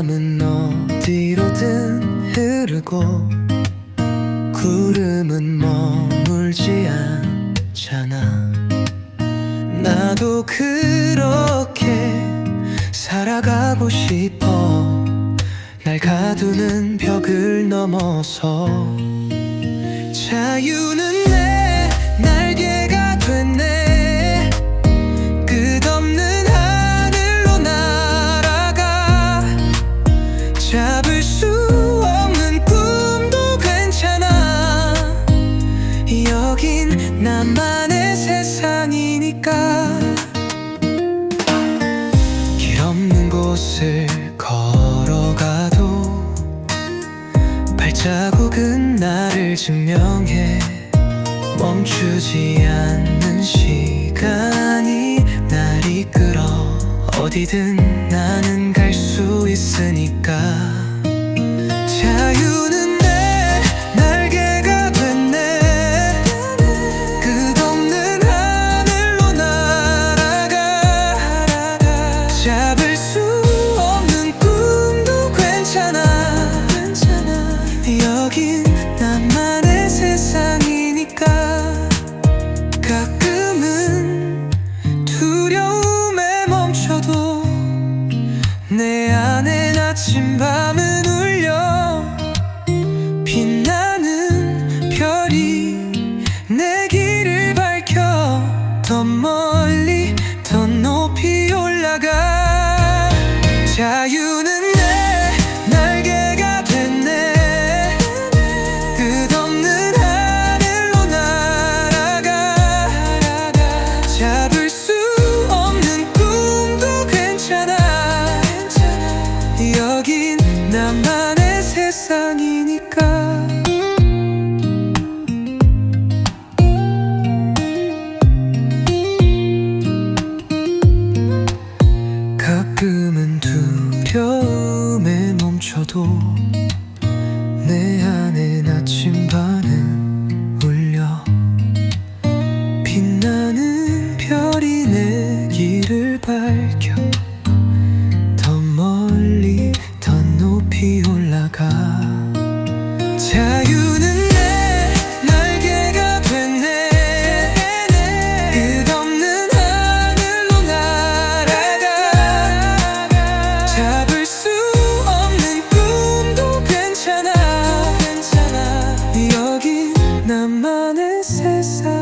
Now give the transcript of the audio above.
바람은 어디로든 흐르고 구름은 머물지 않잖아. 나도 그렇게 살아가고 싶어. 날 가두는 벽을 넘어서 자유는 나만의 세상이니까. 길 없는 곳을 걸어가도 발자국은 나를 증명해. 멈추지 않는 시간이 날 이끌어. 어디든 자유는 내 날개가 됐네. 끝없는 하늘로 날아가. 잡을 수 없는 꿈도 괜찮아. 여긴 나만의 세상이 울어도 내 안에 나침반은 울려 빛나는 별이 내 길을 밝혀 많은 세상.